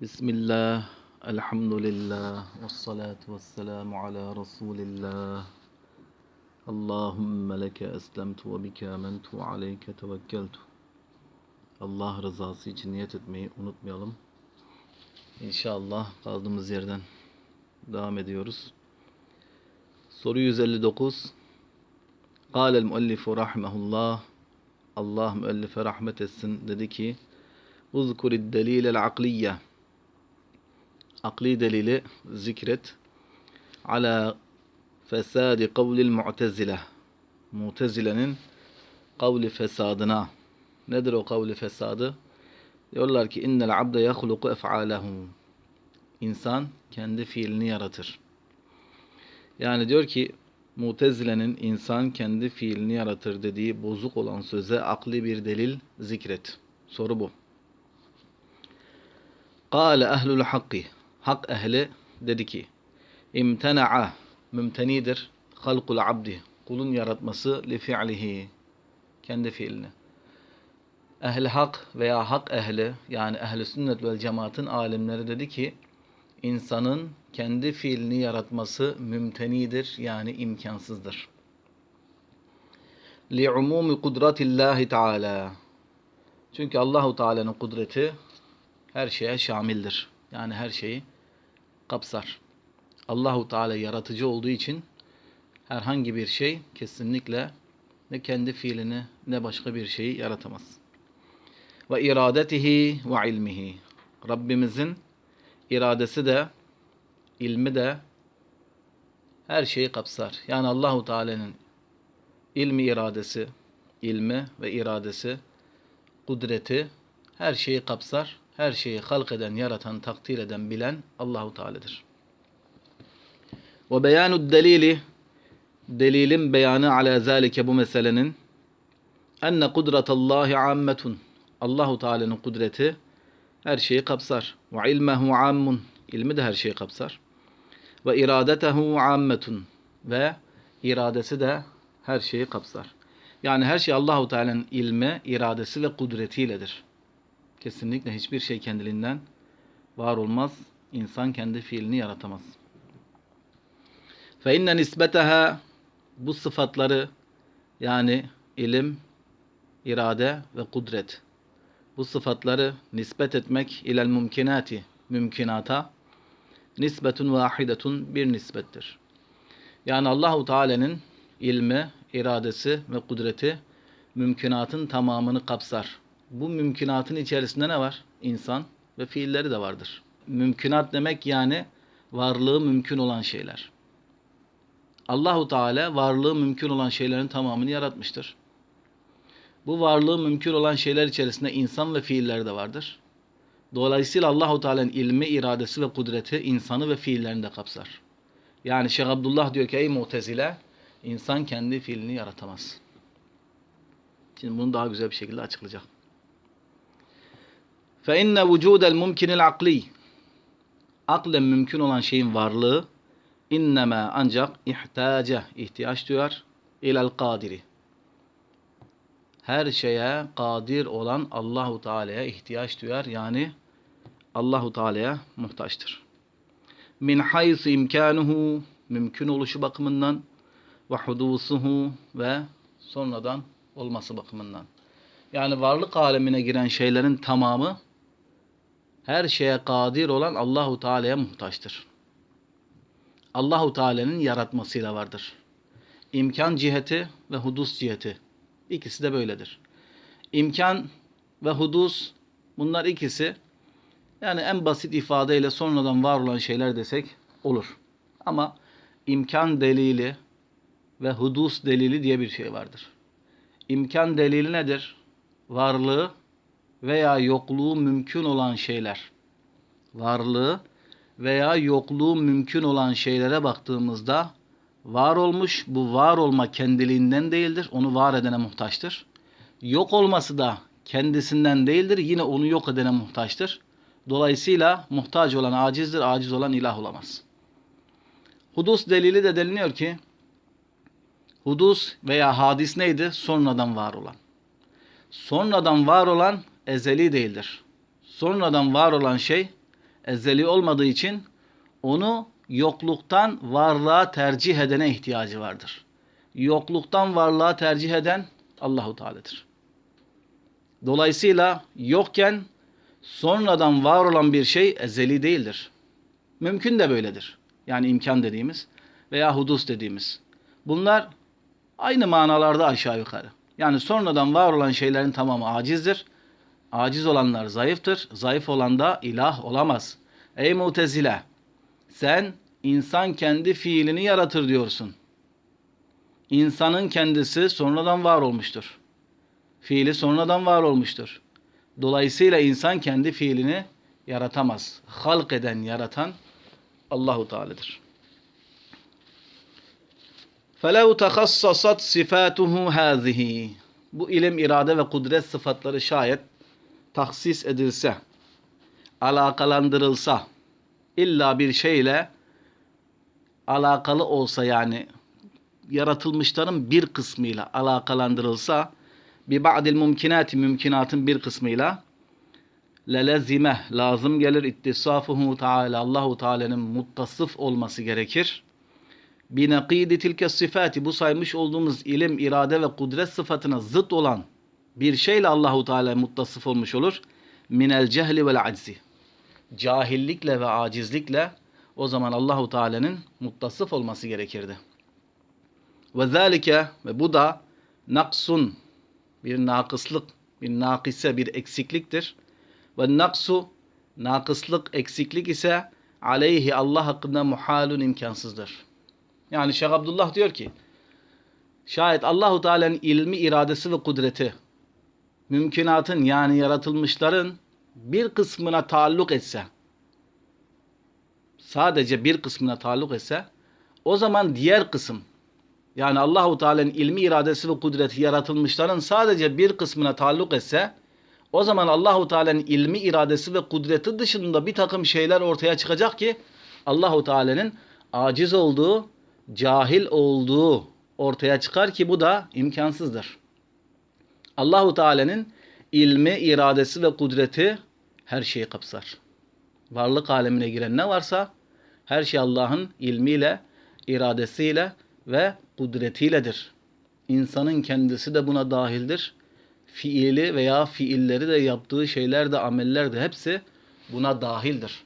Bismillah, elhamdülillah, ve salatu ve selamu ala Resulillah. Allahümme leke eslemtu ve bike amentu ve aleyke tevekkeltu. Allah rızası için niyet etmeyi unutmayalım. İnşallah kaldığımız yerden devam ediyoruz. Soru 159. Kâlel müellifu rahmehullah. Allah müellife rahmet etsin dedi ki Uzkurid delilel akliyye Akli delili zikret ala fesadi kavlil mu'tezile Mu'tezilenin kavli fesadına Nedir o kavli fesadı? Diyorlar ki innel abde yahluku ef'alehu İnsan kendi fiilini yaratır. Yani diyor ki Mutezile'nin insan kendi fiilini yaratır dediği bozuk olan söze akli bir delil zikret. Soru bu. Kâle ehlul hakki hak ehli dedi ki imtena'a mümtenidir halkul abdi kulun yaratması li fi'lihi kendi fiiline. Ehli hak veya hak ehli yani ehli sünnet vel cemaatin alimleri dedi ki insanın kendi fiilini yaratması mümtenidir yani imkansızdır. Li umumi kudratillahi teala. Çünkü Allahu Teala'nın kudreti her şeye şamildir. Yani her şeyi kapsar. Allahu Teala yaratıcı olduğu için herhangi bir şey kesinlikle ne kendi fiilini ne başka bir şeyi yaratamaz. Ve iradetihi ve ilmihi. Rabbimizin iradesi de ilmi de her şeyi kapsar. Yani Allahu Teala'nın ilmi iradesi, ilmi ve iradesi, kudreti her şeyi kapsar. Her şeyi halk eden, yaratan, takdir eden, bilen Allahu Teala'dır. Ve beyanud delili delilin beyanı ala zalike bu meselenin enne kudretallahi ammetun Allahu Teala'nın kudreti her şeyi kapsar. Ve ilmehu ammun ilmi de her şeyi kapsar. Ve iradetehu ammetun ve iradesi de her şeyi kapsar. Yani her şey Allahu Teala'nın ilmi, iradesi ve kudretiyledir. Kesinlikle hiçbir şey kendiliğinden var olmaz. İnsan kendi fiilini yaratamaz. Fe inne nisbeteha bu sıfatları yani ilim, irade ve kudret bu sıfatları nispet etmek ilel mümkinati mümkinata nisbetun vahidetun bir nispettir. Yani Allahu Teala'nın ilmi, iradesi ve kudreti mümkünatın tamamını kapsar. Bu mümkünatın içerisinde ne var? İnsan ve fiilleri de vardır. Mümkünat demek yani varlığı mümkün olan şeyler. Allahu Teala varlığı mümkün olan şeylerin tamamını yaratmıştır. Bu varlığı mümkün olan şeyler içerisinde insan ve fiiller de vardır. Dolayısıyla Allahu Teala'nın ilmi, iradesi ve kudreti insanı ve fiillerini de kapsar. Yani Şeyh Abdullah diyor ki ey Mu'tezile insan kendi fiilini yaratamaz. Şimdi bunu daha güzel bir şekilde açıklayacak. Fe inne vücudel mumkinil akli aklen mümkün olan şeyin varlığı inneme ancak ihtace ihtiyaç duyar ilel kadiri her şeye kadir olan Allahu Teala'ya ihtiyaç duyar. Yani Allahu Teala'ya muhtaçtır. Min haysu imkanuhu mümkün oluşu bakımından ve hudusuhu ve sonradan olması bakımından. Yani varlık alemine giren şeylerin tamamı her şeye kadir olan Allahu Teala'ya muhtaçtır. Allahu Teala'nın yaratmasıyla vardır. İmkan ciheti ve hudus ciheti İkisi de böyledir. İmkan ve hudus bunlar ikisi yani en basit ifadeyle sonradan var olan şeyler desek olur. Ama imkan delili ve hudus delili diye bir şey vardır. İmkan delili nedir? Varlığı veya yokluğu mümkün olan şeyler. Varlığı veya yokluğu mümkün olan şeylere baktığımızda var olmuş. Bu var olma kendiliğinden değildir. Onu var edene muhtaçtır. Yok olması da kendisinden değildir. Yine onu yok edene muhtaçtır. Dolayısıyla muhtaç olan acizdir. Aciz olan ilah olamaz. Hudus delili de deliniyor ki hudus veya hadis neydi? Sonradan var olan. Sonradan var olan ezeli değildir. Sonradan var olan şey ezeli olmadığı için onu yokluktan varlığa tercih edene ihtiyacı vardır. Yokluktan varlığa tercih eden Allahu Teala'dır. Dolayısıyla yokken sonradan var olan bir şey ezeli değildir. Mümkün de böyledir. Yani imkan dediğimiz veya hudus dediğimiz. Bunlar aynı manalarda aşağı yukarı. Yani sonradan var olan şeylerin tamamı acizdir. Aciz olanlar zayıftır. Zayıf olan da ilah olamaz. Ey mutezile sen insan kendi fiilini yaratır diyorsun. İnsanın kendisi sonradan var olmuştur. Fiili sonradan var olmuştur. Dolayısıyla insan kendi fiilini yaratamaz. Halk eden, yaratan Allahu Teala'dır. فَلَوْ تَخَصَّصَتْ صِفَاتُهُ هَذِهِ Bu ilim, irade ve kudret sıfatları şayet tahsis edilse, alakalandırılsa, illa bir şeyle alakalı olsa yani yaratılmışların bir kısmıyla alakalandırılsa bir ba'dil mümkinati mümkinatın bir kısmıyla lelezime lazım gelir ittisafuhu Teala Allahu Teala'nın muttasıf olması gerekir. Bi nakidi tilke sıfati bu saymış olduğumuz ilim, irade ve kudret sıfatına zıt olan bir şeyle Allahu Teala muttasıf olmuş olur. Minel cehli vel aczi. Cahillikle ve acizlikle o zaman Allahu Teala'nın muttasıf olması gerekirdi. Ve zalike ve bu da naksun bir nakıslık, bir nakise, bir eksikliktir. Ve naksu nakıslık, eksiklik ise aleyhi Allah hakkında muhalun imkansızdır. Yani Şeyh Abdullah diyor ki şayet Allahu Teala'nın ilmi, iradesi ve kudreti mümkünatın yani yaratılmışların bir kısmına taalluk etse sadece bir kısmına taalluk etse o zaman diğer kısım yani Allahu Teala'nın ilmi iradesi ve kudreti yaratılmışların sadece bir kısmına taalluk etse o zaman Allahu Teala'nın ilmi iradesi ve kudreti dışında bir takım şeyler ortaya çıkacak ki Allahu Teala'nın aciz olduğu, cahil olduğu ortaya çıkar ki bu da imkansızdır. Allahu Teala'nın ilmi, iradesi ve kudreti her şeyi kapsar. Varlık alemine giren ne varsa her şey Allah'ın ilmiyle, iradesiyle ve kudretiyledir. İnsanın kendisi de buna dahildir. Fiili veya fiilleri de yaptığı şeyler de ameller de hepsi buna dahildir.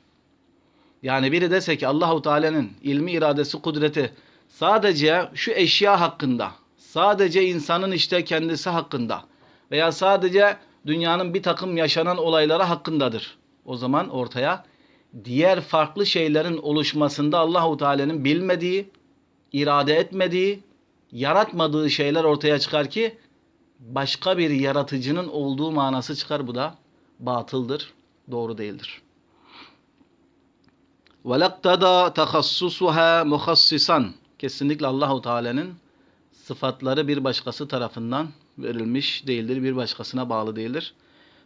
Yani biri dese ki Allahu Teala'nın ilmi, iradesi, kudreti sadece şu eşya hakkında, sadece insanın işte kendisi hakkında veya sadece dünyanın bir takım yaşanan olayları hakkındadır. O zaman ortaya diğer farklı şeylerin oluşmasında Allahu Teala'nın bilmediği, irade etmediği, yaratmadığı şeyler ortaya çıkar ki başka bir yaratıcının olduğu manası çıkar. Bu da batıldır, doğru değildir. وَلَقْتَدَى تَخَصُّصُهَا مُخَصِّصًا Kesinlikle Allahu Teala'nın sıfatları bir başkası tarafından verilmiş değildir, bir başkasına bağlı değildir.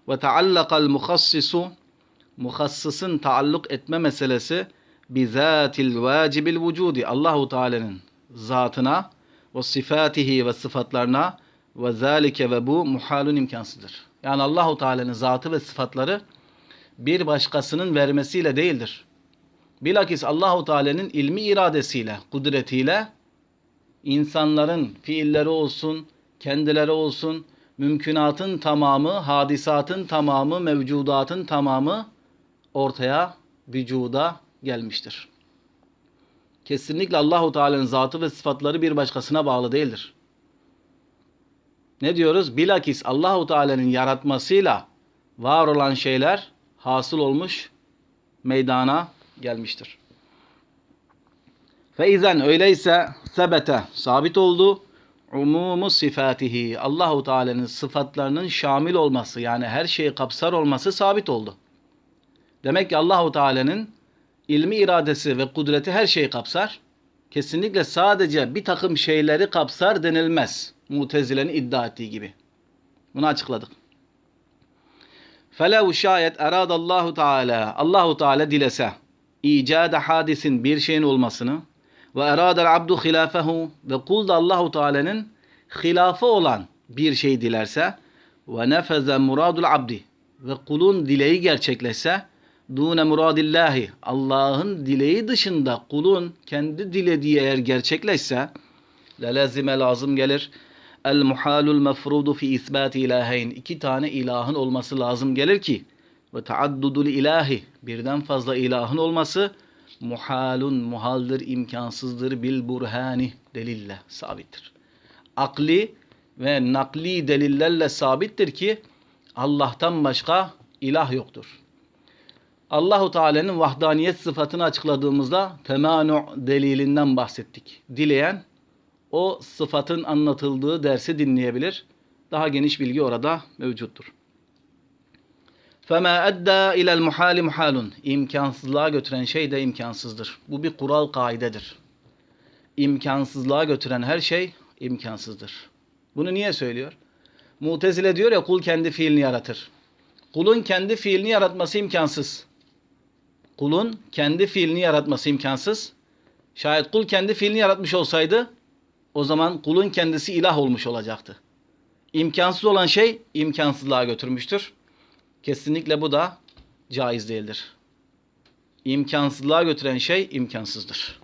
Ve taallakal muhassisu muhassısın taalluk etme meselesi bizatil vacibil vücudi Allahu Teala'nın zatına ve sifatihi ve sıfatlarına ve zalike ve bu muhalun imkansızdır. Yani Allahu Teala'nın zatı ve sıfatları bir başkasının vermesiyle değildir. Bilakis Allahu Teala'nın ilmi iradesiyle, kudretiyle insanların fiilleri olsun, kendileri olsun, mümkünatın tamamı, hadisatın tamamı, mevcudatın tamamı ortaya, vücuda gelmiştir. Kesinlikle Allahu Teala'nın zatı ve sıfatları bir başkasına bağlı değildir. Ne diyoruz? Bilakis Allahu Teala'nın yaratmasıyla var olan şeyler hasıl olmuş, meydana gelmiştir. Feizen öyleyse sebete sabit oldu. Umumu sifatihi Allahu Teala'nın sıfatlarının şamil olması yani her şeyi kapsar olması sabit oldu. Demek ki Allahu Teala'nın ilmi iradesi ve kudreti her şeyi kapsar. Kesinlikle sadece bir takım şeyleri kapsar denilmez. Mutezile'nin iddia ettiği gibi. Bunu açıkladık. Felev şayet eradallahu Teala Allahu Teala dilese icada hadisin bir şeyin olmasını ve eradel abdu hilafehu ve kul da Allahu Teala'nın hilafı olan bir şey dilerse ve nefeze muradul abdi ve kulun dileği gerçekleşse dune muradillahi Allah'ın dileği dışında kulun kendi dilediği eğer gerçekleşse lelazime lazım gelir. El muhalul mefrudu fi isbati ilaheyn. İki tane ilahın olması lazım gelir ki ve taaddudul ilahi birden fazla ilahın olması muhalun muhaldir imkansızdır bil burhani delille sabittir. Akli ve nakli delillerle sabittir ki Allah'tan başka ilah yoktur. Allahu Teala'nın vahdaniyet sıfatını açıkladığımızda temanu delilinden bahsettik. Dileyen o sıfatın anlatıldığı dersi dinleyebilir. Daha geniş bilgi orada mevcuttur. فَمَا اَدَّى اِلَى الْمُحَالِ muhalun. İmkansızlığa götüren şey de imkansızdır. Bu bir kural kaidedir. İmkansızlığa götüren her şey imkansızdır. Bunu niye söylüyor? Mutezile diyor ya kul kendi fiilini yaratır. Kulun kendi fiilini yaratması imkansız. Kulun kendi fiilini yaratması imkansız. Şayet kul kendi fiilini yaratmış olsaydı o zaman kulun kendisi ilah olmuş olacaktı. İmkansız olan şey imkansızlığa götürmüştür. Kesinlikle bu da caiz değildir. İmkansızlığa götüren şey imkansızdır.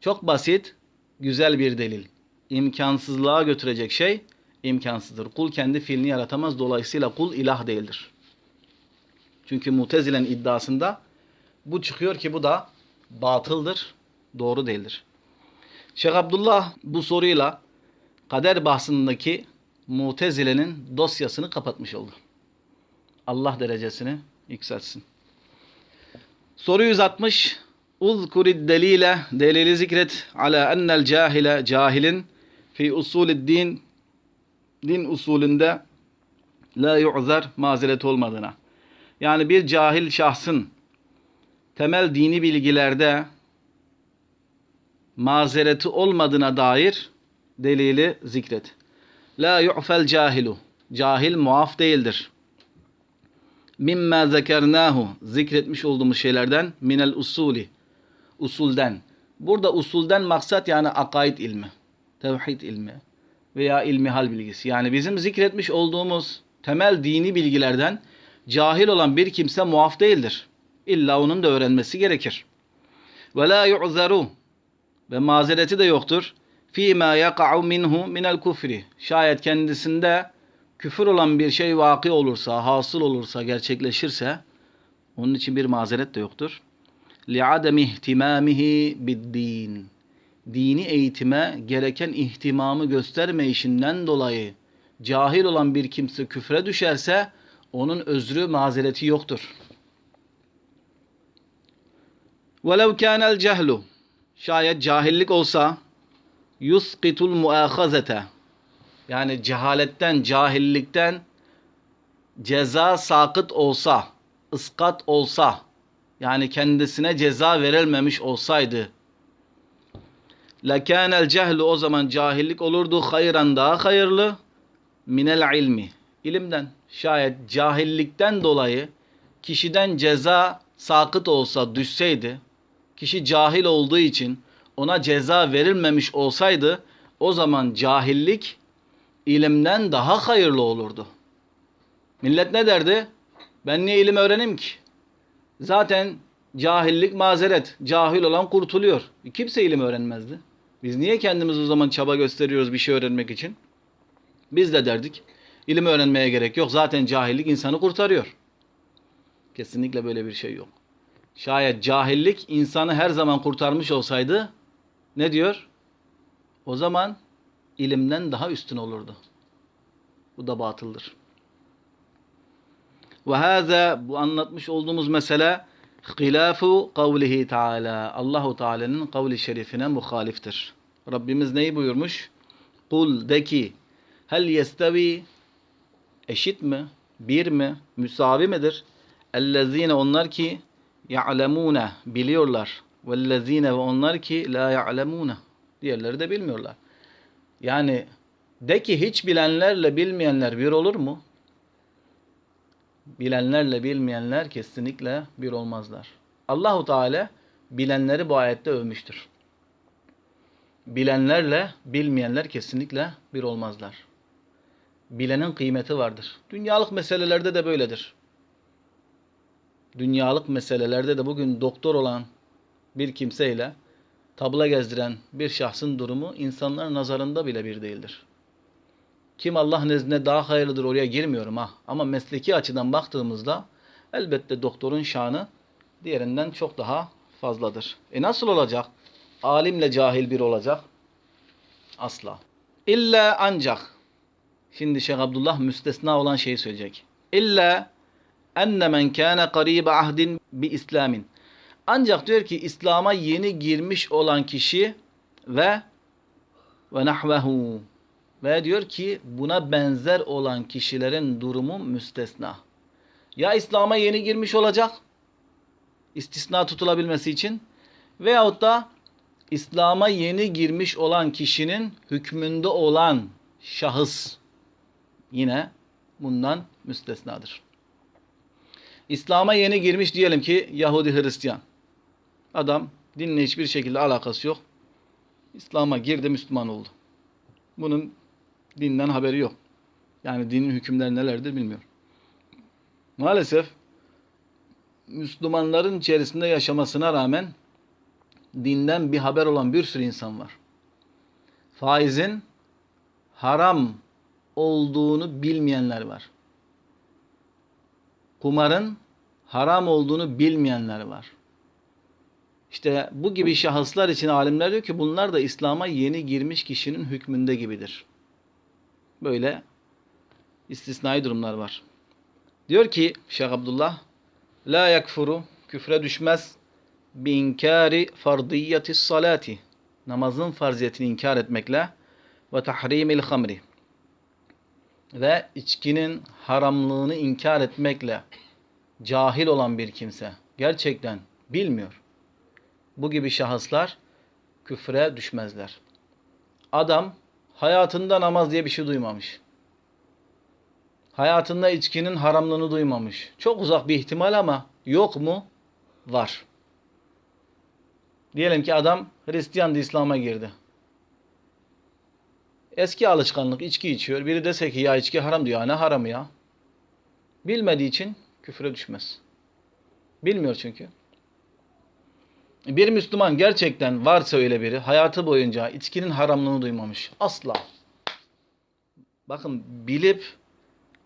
Çok basit, güzel bir delil. İmkansızlığa götürecek şey imkansızdır. Kul kendi fiilini yaratamaz. Dolayısıyla kul ilah değildir. Çünkü Mutezile'nin iddiasında bu çıkıyor ki bu da batıldır, doğru değildir. Şeyh Abdullah bu soruyla kader bahsindeki Mutezile'nin dosyasını kapatmış oldu. Allah derecesini yükseltsin. Soru 160. Uzkurid delile delili zikret ala ennel cahile cahilin fi usulid din din usulünde la yu'zer mazeret olmadığına. Yani bir cahil şahsın temel dini bilgilerde mazereti olmadığına dair delili zikret. La yu'fel cahilu. Cahil muaf değildir. Mimma zekernahu. Zikretmiş olduğumuz şeylerden minel usuli. Usulden. Burada usulden maksat yani akaid ilmi. Tevhid ilmi. Veya ilmi hal bilgisi. Yani bizim zikretmiş olduğumuz temel dini bilgilerden cahil olan bir kimse muaf değildir. İlla onun da öğrenmesi gerekir. Ve la yu'zeru ve mazereti de yoktur. Fîmâ yaka'u minhu minel kufri. Şayet kendisinde küfür olan bir şey vakı olursa, hasıl olursa, gerçekleşirse onun için bir mazeret de yoktur. لِعَدَمِ ihtimamihi bid-din. Dini eğitime gereken ihtimamı göstermeyişinden dolayı cahil olan bir kimse küfre düşerse onun özrü mazereti yoktur. وَلَوْ كَانَ الْجَهْلُ Şayet cahillik olsa yusqitul muahazete yani cehaletten, cahillikten ceza sakıt olsa, ıskat olsa yani kendisine ceza verilmemiş olsaydı lekânel cehlu o zaman cahillik olurdu. hayran daha hayırlı. minel ilmi ilimden şayet cahillikten dolayı kişiden ceza sakıt olsa düşseydi kişi cahil olduğu için ona ceza verilmemiş olsaydı o zaman cahillik ilimden daha hayırlı olurdu. Millet ne derdi? Ben niye ilim öğreneyim ki? Zaten cahillik mazeret. Cahil olan kurtuluyor. Kimse ilim öğrenmezdi. Biz niye kendimiz o zaman çaba gösteriyoruz bir şey öğrenmek için? Biz de derdik. İlim öğrenmeye gerek yok. Zaten cahillik insanı kurtarıyor. Kesinlikle böyle bir şey yok. Şayet cahillik insanı her zaman kurtarmış olsaydı ne diyor? O zaman ilimden daha üstün olurdu. Bu da batıldır. Ve hâzâ bu anlatmış olduğumuz mesele hilafu kavlihi Teala. Allahu Teala'nın kavli şerifine muhaliftir. Rabbimiz neyi buyurmuş? Kul de ki hel yestevi eşit mi? Bir mi? Müsavi midir? Ellezine onlar ki ya'lemune biliyorlar. Vellezine ve onlar ki la ya'lemune. Diğerleri de bilmiyorlar. Yani de ki hiç bilenlerle bilmeyenler bir olur mu? Bilenlerle bilmeyenler kesinlikle bir olmazlar. Allahu Teala bilenleri bu ayette övmüştür. Bilenlerle bilmeyenler kesinlikle bir olmazlar. Bilenin kıymeti vardır. Dünyalık meselelerde de böyledir. dünyalık meselelerde de bugün doktor olan bir kimseyle tabla gezdiren bir şahsın durumu insanların nazarında bile bir değildir. Kim Allah nezdinde daha hayırlıdır oraya girmiyorum ha. Ama mesleki açıdan baktığımızda elbette doktorun şanı diğerinden çok daha fazladır. E nasıl olacak? Alimle cahil bir olacak? Asla. İlla ancak. Şimdi Şeyh Abdullah müstesna olan şeyi söyleyecek. İlla enne men kâne qaribe ahdin bi İslamin. Ancak diyor ki İslam'a yeni girmiş olan kişi ve ve nahvehu ve diyor ki buna benzer olan kişilerin durumu müstesna. Ya İslam'a yeni girmiş olacak istisna tutulabilmesi için veyahut da İslam'a yeni girmiş olan kişinin hükmünde olan şahıs yine bundan müstesnadır. İslam'a yeni girmiş diyelim ki Yahudi Hristiyan. Adam dinle hiçbir şekilde alakası yok. İslam'a girdi Müslüman oldu. Bunun dinden haberi yok. Yani dinin hükümleri nelerdir bilmiyor. Maalesef Müslümanların içerisinde yaşamasına rağmen dinden bir haber olan bir sürü insan var. Faizin haram olduğunu bilmeyenler var. Kumarın haram olduğunu bilmeyenler var. İşte bu gibi şahıslar için alimler diyor ki bunlar da İslam'a yeni girmiş kişinin hükmünde gibidir. Böyle istisnai durumlar var. Diyor ki Şeyh Abdullah la yakfuru küfre düşmez bi inkari fardiyeti salati namazın farziyetini inkar etmekle ve tahrimil hamri ve içkinin haramlığını inkar etmekle cahil olan bir kimse gerçekten bilmiyor. Bu gibi şahıslar küfre düşmezler. Adam hayatında namaz diye bir şey duymamış. Hayatında içkinin haramlığını duymamış. Çok uzak bir ihtimal ama yok mu? Var. Diyelim ki adam Hristiyandı İslam'a girdi. Eski alışkanlık içki içiyor. Biri dese ki ya içki haram diyor. Ne haramı ya? Bilmediği için küfre düşmez. Bilmiyor çünkü. Bir Müslüman gerçekten varsa öyle biri hayatı boyunca içkinin haramlığını duymamış. Asla. Bakın bilip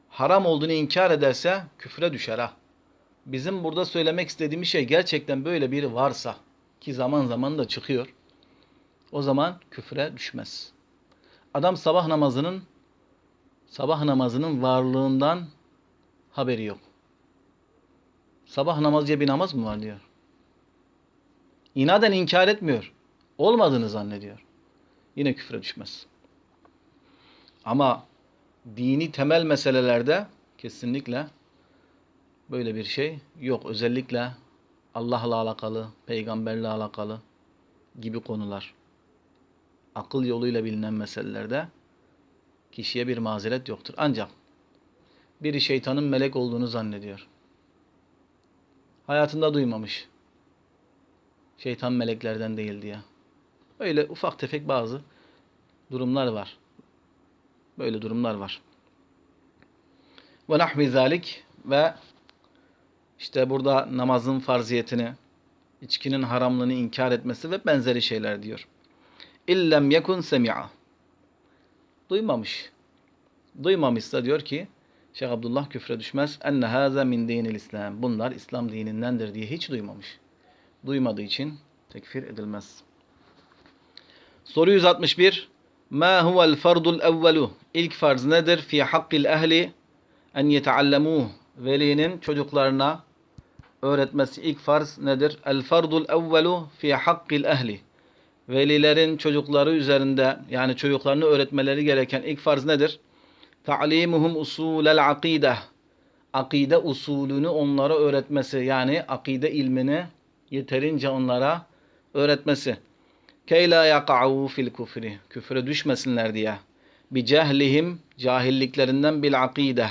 haram olduğunu inkar ederse küfre düşer ha. Bizim burada söylemek istediğimiz şey gerçekten böyle biri varsa ki zaman zaman da çıkıyor. O zaman küfre düşmez. Adam sabah namazının sabah namazının varlığından haberi yok. Sabah namazı diye bir namaz mı var diyor. İnaden inkar etmiyor. Olmadığını zannediyor. Yine küfre düşmez. Ama dini temel meselelerde kesinlikle böyle bir şey yok. Özellikle Allah'la alakalı, peygamberle alakalı gibi konular. Akıl yoluyla bilinen meselelerde kişiye bir mazeret yoktur. Ancak biri şeytanın melek olduğunu zannediyor. Hayatında duymamış. Şeytan meleklerden değil diye. Öyle ufak tefek bazı durumlar var. Böyle durumlar var. Ve nahvi zalik ve işte burada namazın farziyetini, içkinin haramlığını inkar etmesi ve benzeri şeyler diyor. İllem yekun semi'a. Duymamış. Duymamışsa diyor ki Şeyh Abdullah küfre düşmez. Enne haza min dinil İslam. Bunlar İslam dinindendir diye hiç duymamış. Duymadığı için tekfir edilmez. Soru 161. Ma huvel fardul evvelu? İlk farz nedir? Fi hakkil ehli en yeteallemuh. Velinin çocuklarına öğretmesi ilk farz nedir? El fardul evvelu fi hakkil ehli. Velilerin çocukları üzerinde yani çocuklarını öğretmeleri gereken ilk farz nedir? Ta'limuhum usulel akide. Akide usulünü onlara öğretmesi yani akide ilmini yeterince onlara öğretmesi. Key la yaka'u fil kufri. Küfre düşmesinler diye. Bi cehlihim cahilliklerinden bil akide.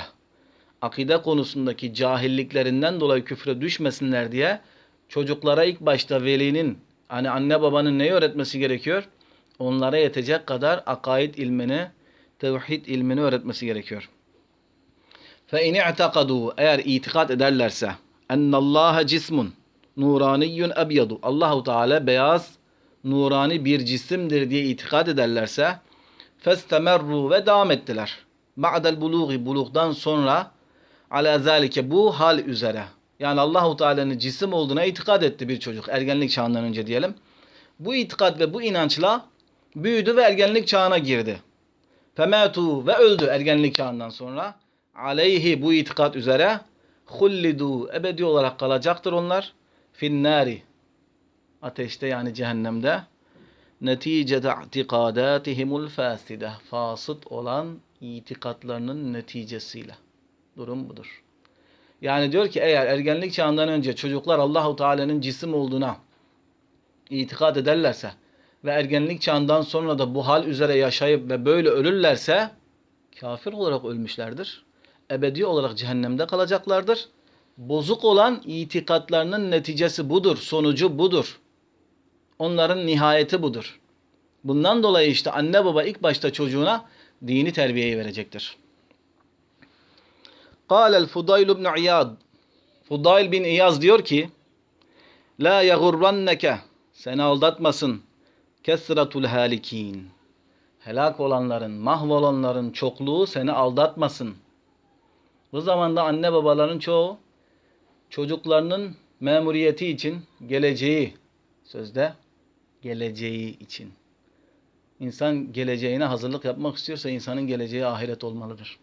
Akide konusundaki cahilliklerinden dolayı küfre düşmesinler diye çocuklara ilk başta velinin hani anne babanın neyi öğretmesi gerekiyor? Onlara yetecek kadar akaid ilmini, tevhid ilmini öğretmesi gerekiyor. Fe in i'takadu eğer itikat ederlerse Ennallâhe cismun nuraniyyun ebyadu. Allahu Teala beyaz, nurani bir cisimdir diye itikad ederlerse festemerru ve devam ettiler. Ba'del buluği buluktan sonra ala zalike bu hal üzere. Yani Allahu Teala'nın cisim olduğuna itikad etti bir çocuk ergenlik çağından önce diyelim. Bu itikad ve bu inançla büyüdü ve ergenlik çağına girdi. Femetu ve öldü ergenlik çağından sonra. Aleyhi bu itikat üzere hullidu ebedi olarak kalacaktır onlar. Finnari ateşte yani cehennemde neticede itikadatihimul faside fasıt olan itikatlarının neticesiyle. Durum budur. Yani diyor ki eğer ergenlik çağından önce çocuklar Allahu Teala'nın cisim olduğuna itikad ederlerse ve ergenlik çağından sonra da bu hal üzere yaşayıp ve böyle ölürlerse kafir olarak ölmüşlerdir. Ebedi olarak cehennemde kalacaklardır Bozuk olan itikatlarının neticesi budur, sonucu budur. Onların nihayeti budur. Bundan dolayı işte anne baba ilk başta çocuğuna dini terbiyeyi verecektir. قال الفضيل بن عياض Fudayl bin İyaz diyor ki La yagurranneke seni aldatmasın kesratul halikin helak olanların, mahvolanların çokluğu seni aldatmasın. Bu zamanda anne babaların çoğu çocuklarının memuriyeti için geleceği sözde geleceği için. İnsan geleceğine hazırlık yapmak istiyorsa insanın geleceği ahiret olmalıdır.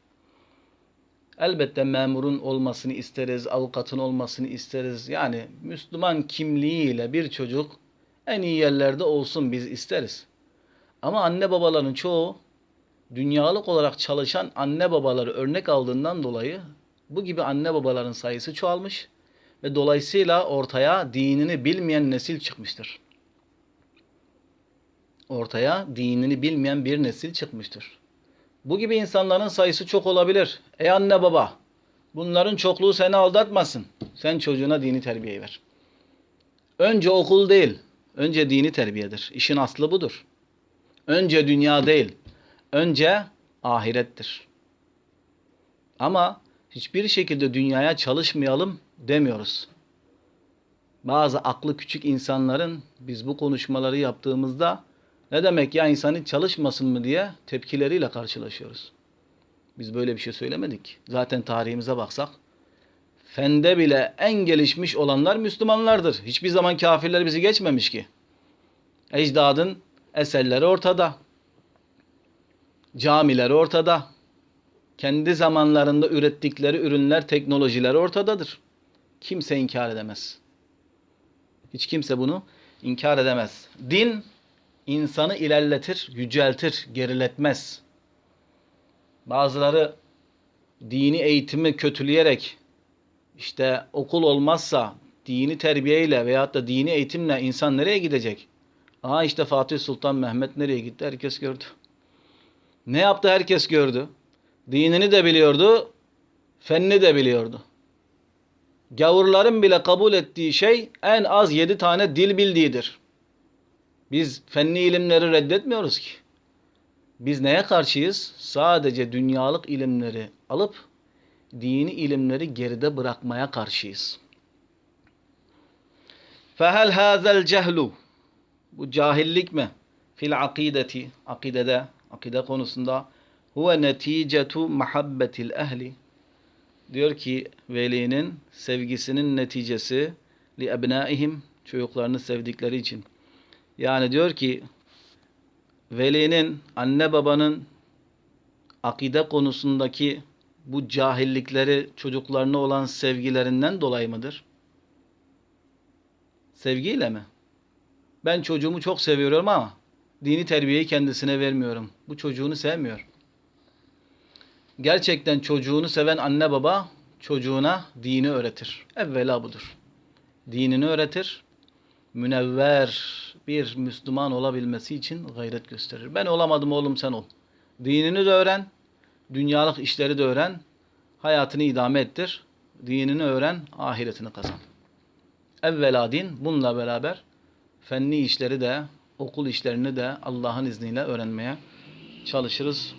Elbette memurun olmasını isteriz, avukatın olmasını isteriz. Yani Müslüman kimliğiyle bir çocuk en iyi yerlerde olsun biz isteriz. Ama anne babaların çoğu dünyalık olarak çalışan anne babaları örnek aldığından dolayı bu gibi anne babaların sayısı çoğalmış ve dolayısıyla ortaya dinini bilmeyen nesil çıkmıştır. Ortaya dinini bilmeyen bir nesil çıkmıştır. Bu gibi insanların sayısı çok olabilir. Ey anne baba, bunların çokluğu seni aldatmasın. Sen çocuğuna dini terbiye ver. Önce okul değil, önce dini terbiyedir. İşin aslı budur. Önce dünya değil, önce ahirettir. Ama hiçbir şekilde dünyaya çalışmayalım demiyoruz. Bazı aklı küçük insanların biz bu konuşmaları yaptığımızda ne demek ya insan hiç çalışmasın mı diye tepkileriyle karşılaşıyoruz. Biz böyle bir şey söylemedik. Zaten tarihimize baksak fende bile en gelişmiş olanlar Müslümanlardır. Hiçbir zaman kafirler bizi geçmemiş ki. Ecdadın eserleri ortada. Camileri ortada. Kendi zamanlarında ürettikleri ürünler, teknolojileri ortadadır. Kimse inkar edemez. Hiç kimse bunu inkar edemez. Din insanı ilerletir, yüceltir, geriletmez. Bazıları dini eğitimi kötüleyerek işte okul olmazsa dini terbiyeyle veyahut da dini eğitimle insan nereye gidecek? Aa işte Fatih Sultan Mehmet nereye gitti? Herkes gördü. Ne yaptı? Herkes gördü. Dinini de biliyordu, fenni de biliyordu. Gavurların bile kabul ettiği şey en az yedi tane dil bildiğidir. Biz fenni ilimleri reddetmiyoruz ki. Biz neye karşıyız? Sadece dünyalık ilimleri alıp dini ilimleri geride bırakmaya karşıyız. Fehel hazel cehlu bu cahillik mi? Fil akideti akidede akide konusunda huve neticetu muhabbetil ehli diyor ki velinin sevgisinin neticesi li ebnaihim çocuklarını sevdikleri için. Yani diyor ki velinin anne babanın akide konusundaki bu cahillikleri çocuklarına olan sevgilerinden dolayı mıdır? Sevgiyle mi? Ben çocuğumu çok seviyorum ama dini terbiyeyi kendisine vermiyorum. Bu çocuğunu sevmiyor. Gerçekten çocuğunu seven anne baba çocuğuna dini öğretir. Evvela budur. Dinini öğretir. Münevver bir Müslüman olabilmesi için gayret gösterir. Ben olamadım oğlum sen ol. Dinini de öğren. Dünyalık işleri de öğren. Hayatını idame ettir. Dinini öğren. Ahiretini kazan. Evvela din bununla beraber fenni işleri de okul işlerini de Allah'ın izniyle öğrenmeye çalışırız.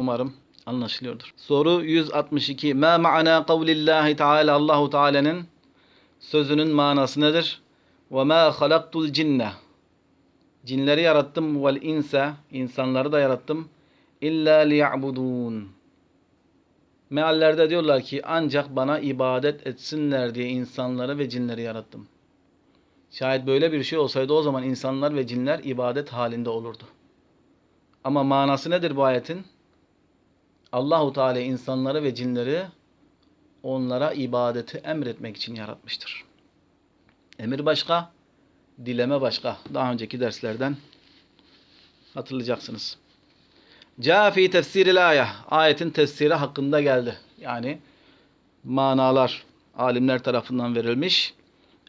Umarım anlaşılıyordur. Soru 162. Ma ma'ana kavlillahi Teala Allahu Teala'nın sözünün manası nedir? Ve ma halaktul cinne. Cinleri yarattım vel insa insanları da yarattım illa liya'budun. Meallerde diyorlar ki ancak bana ibadet etsinler diye insanları ve cinleri yarattım. Şayet böyle bir şey olsaydı o zaman insanlar ve cinler ibadet halinde olurdu. Ama manası nedir bu ayetin? Allahu Teala insanları ve cinleri onlara ibadeti emretmek için yaratmıştır. Emir başka, dileme başka. Daha önceki derslerden hatırlayacaksınız. Ca fi tefsiril ayet. Ayetin tefsiri hakkında geldi. Yani manalar alimler tarafından verilmiş.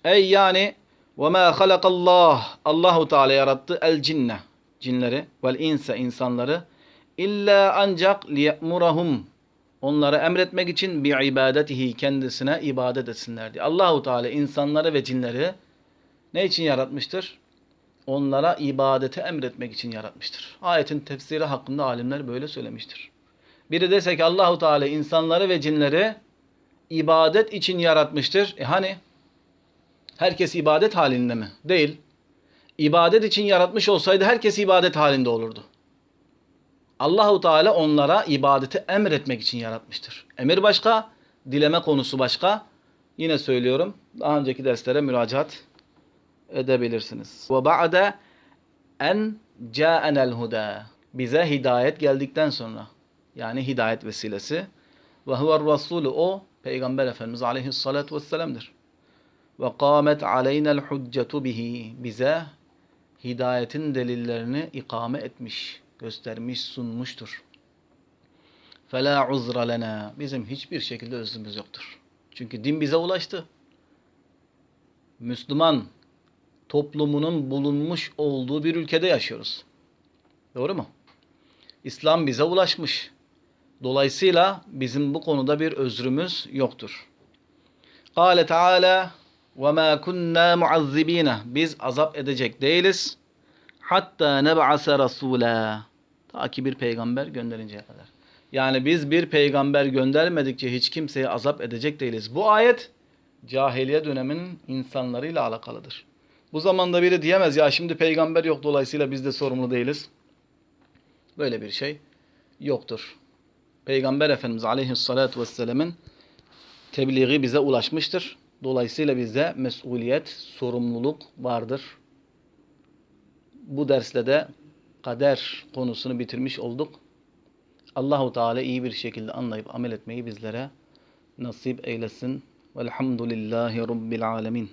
Ey yani ve ma halakallah. Allahu Teala yarattı el cinne cinleri vel insa insanları illa ancak liyemurahum onlara emretmek için bi ibadetihi kendisine ibadet etsinler diye. Allahu Teala insanları ve cinleri ne için yaratmıştır? Onlara ibadeti emretmek için yaratmıştır. Ayetin tefsiri hakkında alimler böyle söylemiştir. Biri dese ki Allahu Teala insanları ve cinleri ibadet için yaratmıştır. E hani herkes ibadet halinde mi? Değil. İbadet için yaratmış olsaydı herkes ibadet halinde olurdu. Allahu Teala onlara ibadeti emretmek için yaratmıştır. Emir başka, dileme konusu başka. Yine söylüyorum. Daha önceki derslere müracaat edebilirsiniz. Ve ba'de en ca'enel huda. Bize hidayet geldikten sonra yani hidayet vesilesi ve huver rasulü o peygamber efendimiz aleyhissalatu vesselam'dır. Ve kâmet aleynel hüccetu bihi. Bize hidayetin delillerini ikame etmiş, göstermiş, sunmuştur. فَلَا عُذْرَ لَنَا Bizim hiçbir şekilde özrümüz yoktur. Çünkü din bize ulaştı. Müslüman toplumunun bulunmuş olduğu bir ülkede yaşıyoruz. Doğru mu? İslam bize ulaşmış. Dolayısıyla bizim bu konuda bir özrümüz yoktur. Kâle Teala وَمَا كُنَّا مُعَذِّب۪ينَ Biz azap edecek değiliz. Hatta neb'ase rasûlâ. Ta ki bir peygamber gönderinceye kadar. Yani biz bir peygamber göndermedikçe hiç kimseye azap edecek değiliz. Bu ayet cahiliye döneminin insanlarıyla alakalıdır. Bu zamanda biri diyemez ya şimdi peygamber yok dolayısıyla biz de sorumlu değiliz. Böyle bir şey yoktur. Peygamber Efendimiz Aleyhisselatü Vesselam'ın tebliği bize ulaşmıştır. Dolayısıyla bizde mesuliyet, sorumluluk vardır. Bu dersle de kader konusunu bitirmiş olduk. Allahu Teala iyi bir şekilde anlayıp amel etmeyi bizlere nasip eylesin. Velhamdülillahi Rabbil alemin.